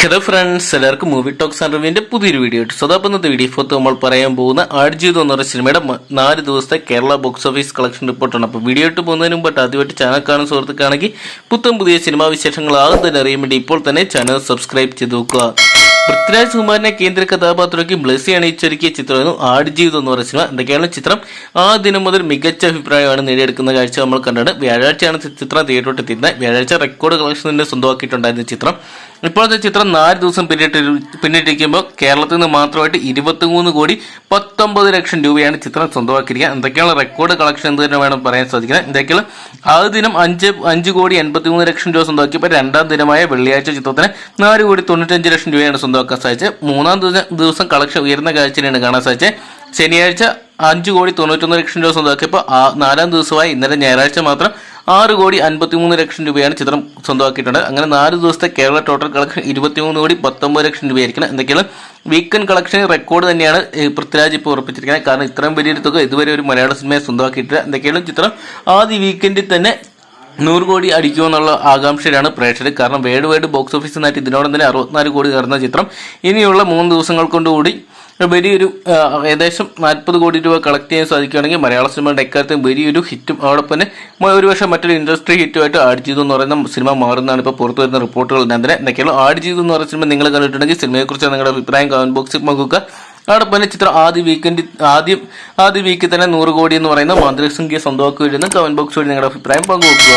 Hello friends എല്ലാവർക്കും movie talks and റിവ്യൂവിന്റെ പുതിയൊരു വീഡിയോ ഇട്ടു സോ അപ്പോൾ ഇന്നത്തെ വീഡിയോ ഫോത്ത് നമ്മൾ പറയാൻ പോകുന്ന ആടുജീവിതം എന്ന് പറയുന്ന സിനിമയുടെ നാല് ദിവസത്തെ കേരള ബോക്സ് ഓഫീസ് കളക്ഷൻ റിപ്പോർട്ടാണ് അപ്പോൾ വീഡിയോ ഇട്ട് പോകുന്നതിന് മുമ്പ് ആദ്യമായിട്ട് ചാനൽ കാണുന്ന സുഹൃത്തുക്കാണെങ്കിൽ പുത്തൻ പുതിയ സിനിമാ വിശേഷങ്ങൾ ആകും തന്നെ അറിയാൻ വേണ്ടി ഇപ്പോൾ തന്നെ ചാനൽ സബ്സ്ക്രൈബ് ചെയ്ത് നോക്കുക. പൃഥ്വിരാജ് കുമാറിനെ കേന്ദ്ര കഥാപാത്രമാക്കി ബ്ലസ്സി അണിയിച്ചൊരുക്കിയ ചിത്രമായിരുന്നു ആടുജീവിതം എന്ന് പറയുന്ന സിനിമ. എന്തൊക്കെയാണ് ചിത്രം? ആ ദിനം മുതൽ മികച്ച അഭിപ്രായമാണ് നേടിയെടുക്കുന്ന കാഴ്ച നമ്മൾ കണ്ടത് വ്യാഴാഴ്ചയാണ് ചിത്രം തിയേറ്ററിലോട്ട് എത്തിയിരുന്നത്. വ്യാഴാഴ്ച റെക്കോർഡ് കളക്ഷൻ തന്നെ സ്വന്തമാക്കിയിട്ടുണ്ടായിരുന്ന ചിത്രം. ഇപ്പോഴത്തെ ചിത്രം നാല് ദിവസം പിന്നിട്ട് പിന്നിട്ടിരിക്കുമ്പോൾ കേരളത്തിൽ നിന്ന് മാത്രമായിട്ട് ഇരുപത്തിമൂന്ന് കോടി പത്തൊമ്പത് ലക്ഷം രൂപയാണ് ചിത്രം സ്വന്തമാക്കിയിരിക്കുക എന്തൊക്കെയാണ് റെക്കോർഡ് കളക്ഷൻ എന്ന് തന്നെ വേണം പറയാൻ സാധിക്കുന്നത്. എന്തൊക്കെയാണ്? ആദ്യ ദിനം അഞ്ച് അഞ്ച് കോടി എൺപത്തിമൂന്ന് ലക്ഷം രൂപ സ്വന്തമാക്കിയപ്പോൾ രണ്ടാം ദിനമായ വെള്ളിയാഴ്ച ചിത്രത്തിന് നാല് കോടി തൊണ്ണൂറ്റഞ്ച് ലക്ഷം രൂപയാണ് സ്വന്തമാക്കാൻ സാധിച്ചത് മൂന്നാം ദിവസം കളക്ഷൻ ഉയർന്ന കാഴ്ചയാണ് കാണാൻ സാധിച്ചത് ശനിയാഴ്ച അഞ്ച് കോടി തൊണ്ണൂറ്റൊന്ന് ലക്ഷം രൂപ സ്വന്തമാക്കിയപ്പോൾ നാലാം ദിവസമായി ഇന്നലെ ഞായറാഴ്ച മാത്രം ആറ് കോടി അൻപത്തിമൂന്ന് ലക്ഷം രൂപയാണ് ചിത്രം സ്വന്തമാക്കിയിട്ടുണ്ട് അങ്ങനെ നാല് ദിവസത്തെ കേരള ടോട്ടൽ കളക്ഷൻ ഇരുപത്തിമൂന്ന് കോടി പത്തൊമ്പത് ലക്ഷം രൂപയായിരിക്കണം. എന്തൊക്കെയാണ്? വീക്കെൻഡ് കളക്ഷൻ റെക്കോർഡ് തന്നെയാണ് പൃഥ്വിരാജ് ഇപ്പോൾ ഉറപ്പിച്ചിരിക്കുന്നത്. കാരണം ഇത്രയും വലിയൊരു തുക ഇതുവരെ ഒരു മലയാള സിനിമയെ സ്വന്തമാക്കിയിട്ടില്ല. എന്തൊക്കെയാണ് ചിത്രം? ആദ്യ വീക്കെൻഡിൽ തന്നെ നൂറ് കോടി അടിക്കുമെന്നുള്ള ആകാംക്ഷയിലാണ് പ്രേക്ഷകർ. കാരണം വേഡ് വേഡ് ബോക്സ് ഓഫീസിൽ നിന്നായിട്ട് ഇതിനോടം തന്നെ അറുപത്തിനാല് കോടി കയറുന്ന ചിത്രം. ഇനിയുള്ള മൂന്ന് ദിവസങ്ങൾ കൊണ്ടുകൂടി വലിയൊരു ഏകദേശം നാൽപ്പത് കോടി രൂപ കളക്ട് ചെയ്യാൻ സാധിക്കുകയാണെങ്കിൽ മലയാള സിനിമയുടെ എക്കാലത്തും വലിയൊരു ഹിറ്റും അതോടൊപ്പം തന്നെ ഒരുപക്ഷെ മറ്റൊരു ഇൻഡസ്ട്രി ഹിറ്റുമായിട്ട് ആഡ് ചെയ്തു എന്ന് പറയുന്ന സിനിമ മാറുന്നതാണ്. ഇപ്പോൾ പുറത്തു വരുന്ന റിപ്പോർട്ടുകൾ തന്നെ എന്തൊക്കെയാണ് ചെയ്തു എന്ന് പറയുന്ന സിനിമ നിങ്ങൾ കണ്ടിട്ടുണ്ടെങ്കിൽ സിനിമയെക്കുറിച്ച് നിങ്ങളുടെ അഭിപ്രായം കമന്റ് ബോക്സിൽ പങ്കുവെക്കുക. അതോടൊപ്പം തന്നെ ചിത്രം ആദ്യ വീക്കെൻഡ് ആദ്യം ആദ്യ വീക്കിൽ തന്നെ നൂറ് കോടി എന്ന് പറയുന്ന മാന്ത്രിക സംഖ്യ സ്വന്തമാക്കി വരുന്ന കമന്റ് ബോക്സ് വഴി നിങ്ങളുടെ അഭിപ്രായം പങ്കുവെക്കുക.